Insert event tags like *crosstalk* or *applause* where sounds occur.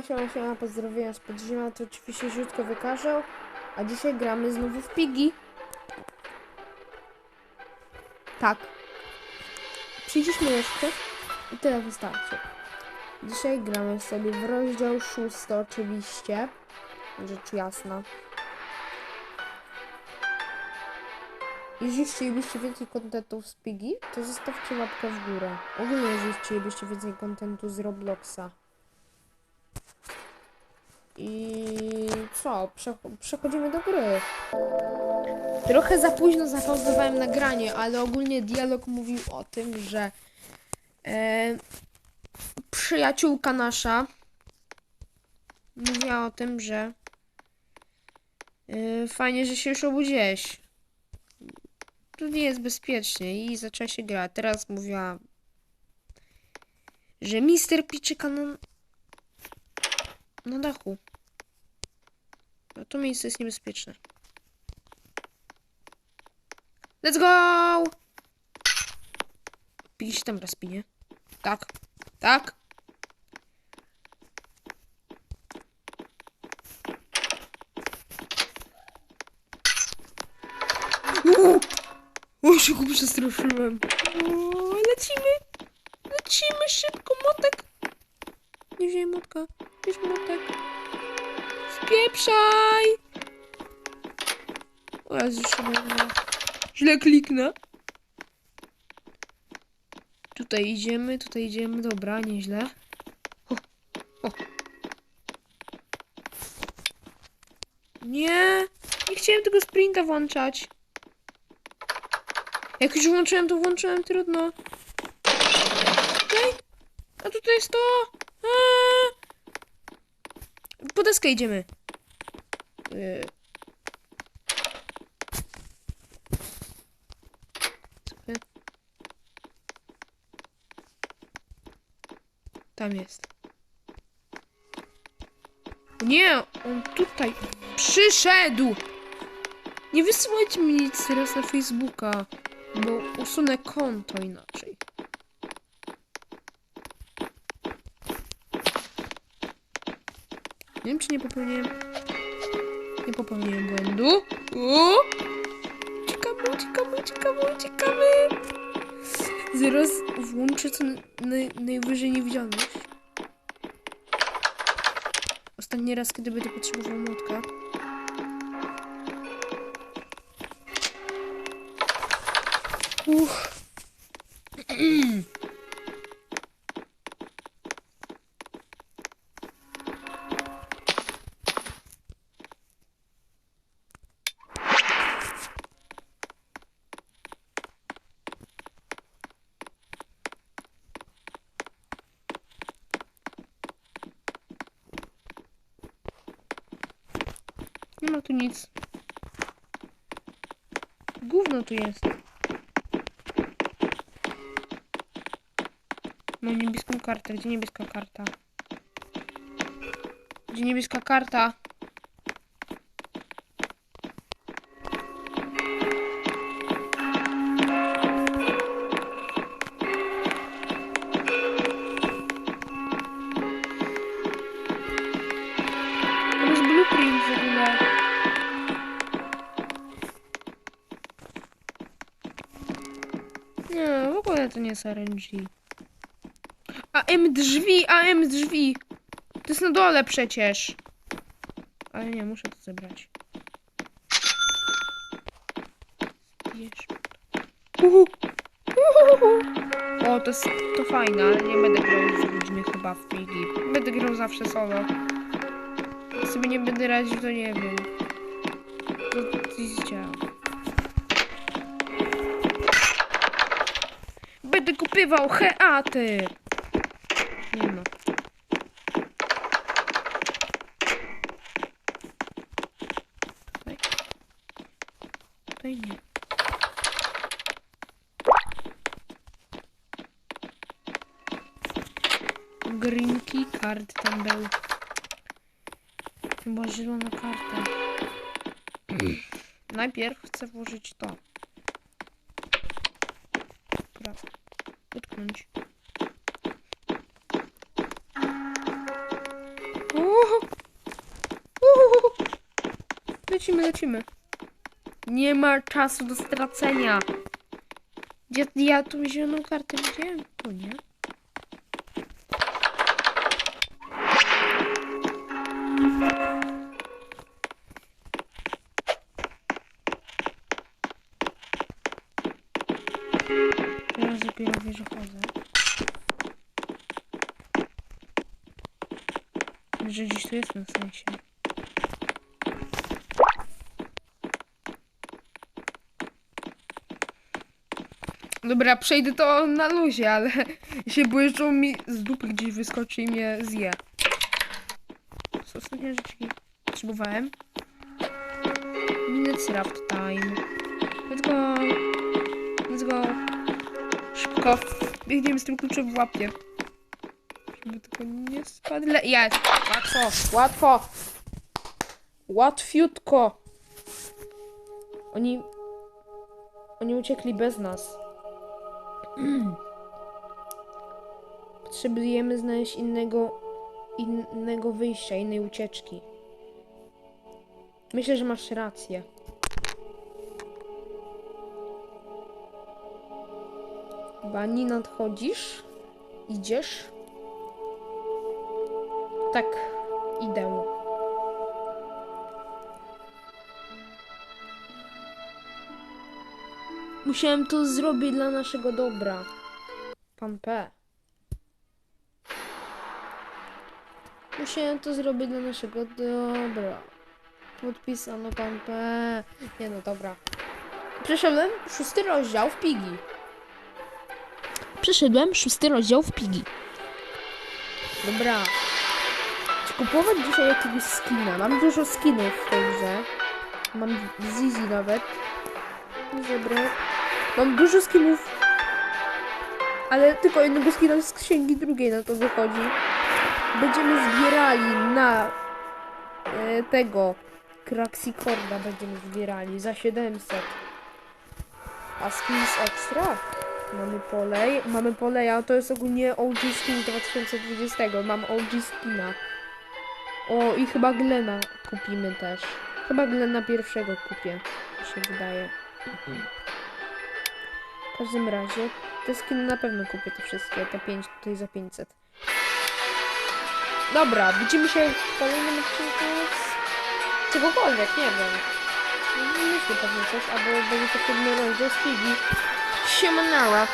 Siema, siema, pozdrowienia z podziemia, to oczywiście źródko wykażę, a dzisiaj gramy znowu w pigi. Tak. Przyjdziemy jeszcze i tyle wystarczy. Dzisiaj gramy sobie w rozdział szósty oczywiście, rzecz jasna. Jeśli chcielibyście więcej kontentów z Pigi, to zostawcie łapkę w górę. Ogólnie, jeżeli chcielibyście więcej kontentu z Robloxa. I co? Prze przechodzimy do gry. Trochę za późno zapauzowałem nagranie, ale ogólnie dialog mówił o tym, że e, przyjaciółka nasza mówiła o tym, że e, fajnie, że się już obudziłeś. Tu nie jest bezpiecznie i zaczęła się gra. Teraz mówiła, że Mister P czeka na, na dachu. No to miejsce jest niebezpieczne. Let's go! Pigi się tam rozpinie. Tak. Tak. Uuu! O, się go przestraszyłem. O, lecimy. Lecimy szybko, motek. Nie wziąłem motka. Bierz motek. Spieprzaj! O, ja zresztą źle kliknę. Tutaj idziemy, tutaj idziemy. Dobra, nieźle. O, o. Nie, nie chciałem tego sprinta włączać. Jak już włączyłem, to włączyłem, trudno. Okej. A tutaj jest to. Po deskę idziemy. Sobie. Tam jest. Nie, on tutaj przyszedł. Nie wysyłajcie mi nic teraz na Facebooka, bo usunę konto inaczej. Nie wiem, czy nie popełniłem. Nie popełniłem błędu. O! Uciekamy, uciekamy, uciekamy, uciekamy. Zaraz włączę co naj, najwyżej niewidzialność. Ostatni raz, kiedy będę potrzebował młotka. Uff. *clears throat* Nie ma tu nic. Gówno tu jest. Mam niebieską kartę. Gdzie niebieska karta? Gdzie niebieska karta? To nie jest RNG. AM drzwi, AM drzwi. To jest na dole przecież. Ale nie, muszę to zebrać. Uhu. Uhuhu. O, to jest to fajne, ale nie będę grał z ludźmi chyba w Pigi. Będę grał zawsze solo. Jak sobie nie będę radził, to nie wiem. To coś działa. Będę kupywał heaty. Nie ma. Tutaj. Tutaj nie. Green key card tam był. Chyba zielona karta. Najpierw chcę włożyć to. Dobra utknąć. Lecimy, lecimy. Nie ma czasu do stracenia. Gdzie ja tu zieloną kartę widziałem? Tu nie. Że gdzieś tu jestem w sensie. Dobra, przejdę to na luzie, ale *laughs* się on mi z dupy gdzieś wyskoczy i mnie zje. Co ostatnie rzeczy potrzebowałem? Minutes time. Let's go. Let's go. Szybko. Biegniemy z tym kluczem w łapie. Żeby tylko nie spadł. Le- Jest. Łatwo. Łatwo. Łatwiutko. Oni... Oni uciekli bez nas. *clears throat* Potrzebujemy znaleźć innego, innego wyjścia, innej ucieczki. Myślę, że masz rację. Bani, nadchodzisz? Idziesz? Tak, idę. Musiałem to zrobić dla naszego dobra. Pan P. Musiałem to zrobić dla naszego dobra. Podpisano pan P. Nie no, dobra. Przeszedłem szósty rozdział w Pigi. Przeszedłem szósty rozdział w Pigi. Dobra. Kupować dzisiaj jakiegoś skina? Mam dużo skinów w tej grze. Mam Zizi nawet. Zebrę. Mam dużo skinów. Ale tylko jednego skina z księgi drugiej na to wychodzi. Będziemy zbierali na e, tego Kraxikorda będziemy zbierali za 700. A skin z extra? Mamy polej. Mamy poleja, to jest ogólnie OG skin 2020. Mam OG skina. O, i chyba Glena kupimy też. Chyba Glena pierwszego kupię, mi się wydaje. W każdym razie, te skiny na pewno kupię te wszystkie, te 5 tutaj za 500. Dobra, widzimy się w kolejnym odcinku z czegokolwiek, nie wiem. Myślę pewnie coś, albo będzie to pewny rozdział z Pigi. Siemanara.